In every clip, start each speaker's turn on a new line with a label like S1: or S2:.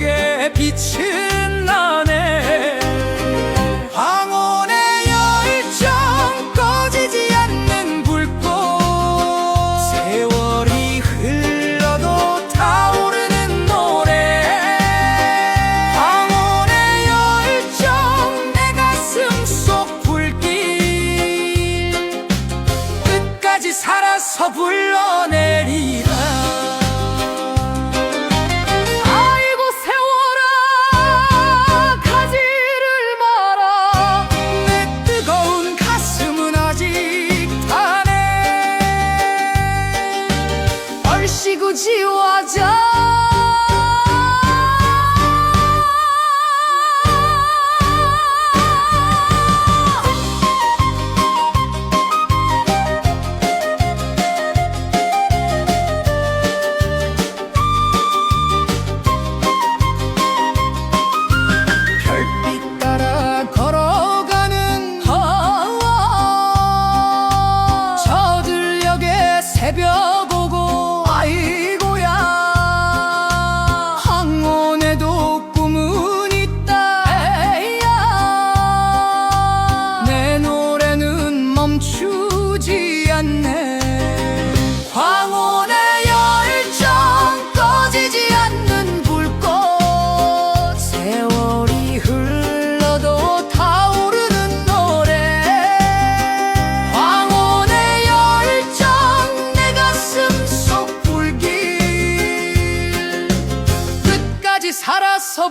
S1: 속에 빛은 不我划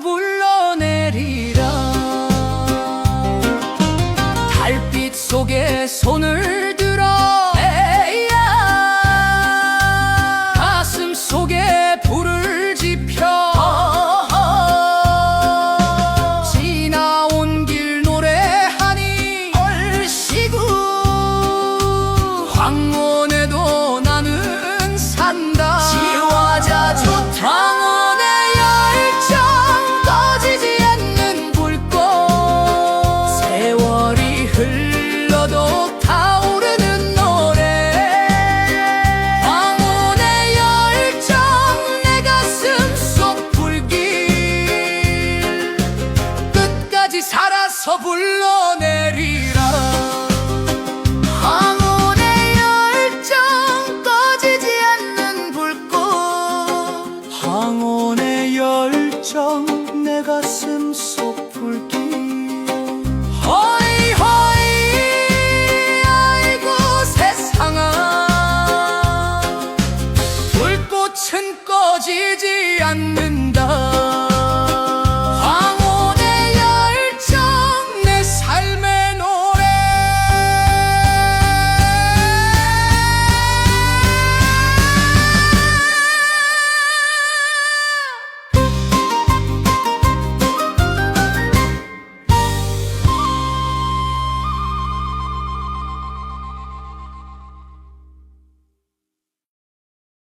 S1: 속 서 불러 내리라. 황혼의 열정 꺼지지 않는 불꽃. 황혼의 열정 내 가슴